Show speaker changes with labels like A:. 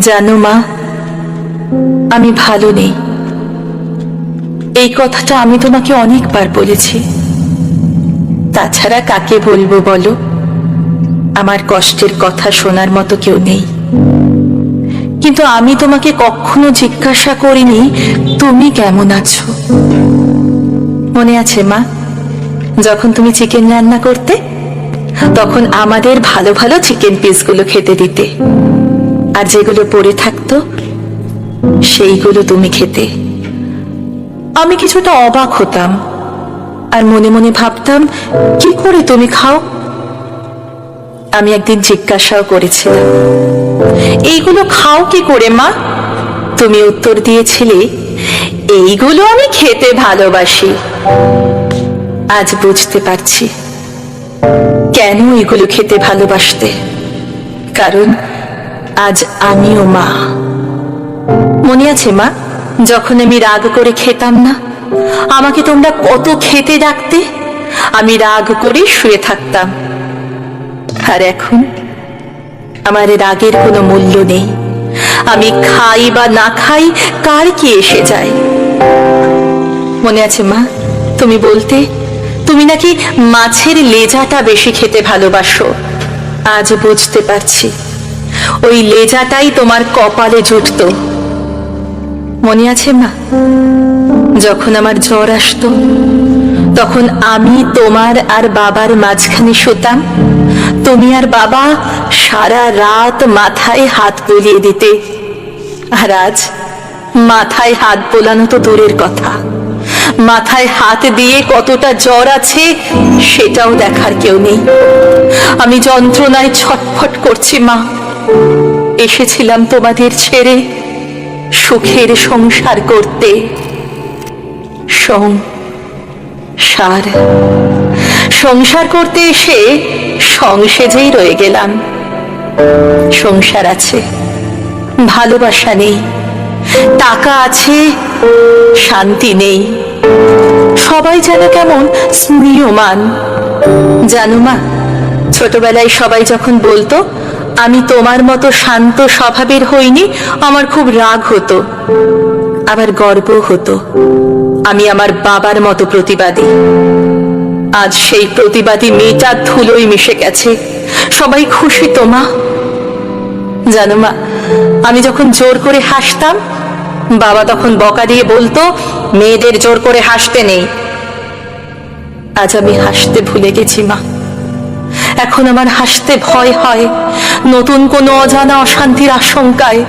A: জানো মা, আমি ভালো নেই। এই কথাটা আমি তোমাকে অনেকবার বলেছি। তাছাড়া কাকে বলব বলো? আমার কষ্টের কথা শোনার মতো কেউ নেই। কিন্তু আমি তোমাকে কখনো জিজ্ঞাসা করিনি, তুমি কেমন আছো? মনে আছে মা, যখন তুমি চিকেন রান্না করতে, তখন আমাদের ভালো ভালো চিকেন পিসগুলো খেতে দিতে। আর যেগুলো পড়ে থাকতো, সেইগুলো তুমি খেতে। আমি কিছুটা অবাক হতাম আর মনে মনে ভাবতাম, কি করে তুমি খাও? আমি একদিন জিজ্ঞাসাও করেছিলাম, এইগুলো খাও কি করে, মা? তুমি উত্তর দিয়েছিলে, এইগুলো আমি খেতে ভালোবাসি। আজ বুঝতে পারছি কেন এগুলো খেতে ভালোবাসতে। কারণ আজ আমিও মা। মনে আছে মা, যখন আমি রাগ করে খেতাম না, আমাকে তোমরা কত খেতে ডাকতে? আমি রাগ করে শুয়ে থাকতাম। আর এখন আমার রাগের কোনো মূল্য নেই। আমি খাই বা না খাই, কার কি এসে যায়? মনে আছে মা, তুমি বলতে, তুমি নাকি মাছের লেজাটা বেশি খেতে ভালোবাসো। আজ বুঝতে পারছি। ওই লেজাটাই তোমার কপালে জুটত। মনে আছে মা? যখন আমার জ্বর আসতো, তখন আমি তোমার আর বাবার মাঝখানে শুতাম। তুমি আর বাবা সারা রাত মাথায় হাত বুলিয়ে দিতে। আর আজ মাথায় হাত বোলানো তো দূরের কথা। মাথায় হাত দিয়ে কতটা জ্বর আছে সেটাও দেখার কেউ নেই। আমি যন্ত্রণায় ছটফট করছি মা। এসেছিলাম তোমাদের ছেড়ে সুখের সংসার করতে। সংসার। সংসার করতে এসে সংসেজেই রয়ে গেলাম। সংসার আছে, ভালোবাসা নেই, টাকা আছে, শান্তি নেই। সবাই যেন কেমন স্নেহমান। জানো মা, ছোটবেলায় সবাই যখন বলতো আমি তোমার মতো শান্ত স্বভাবের হইনি, আমার খুব রাগ হতো, আবার গর্ব হতো। আমি আমার বাবার মতো প্রতিবাদী। আজ সেই প্রতিবাদী মেয়েটা ধুলোই মিশে গেছে। সবাই খুশি তো, মা? জানো, মা, আমি যখন জোর করে হাসতাম, বাবা তখন বকা দিয়ে বলতো, মেয়েদের জোর করে হাসতে নেই। আজ আমি হাসতে ভুলে গেছি, মা। এখন আমার হাসতে ভয় হয়। নতুন কোনো অজানা অশান্তির আশঙ্কায়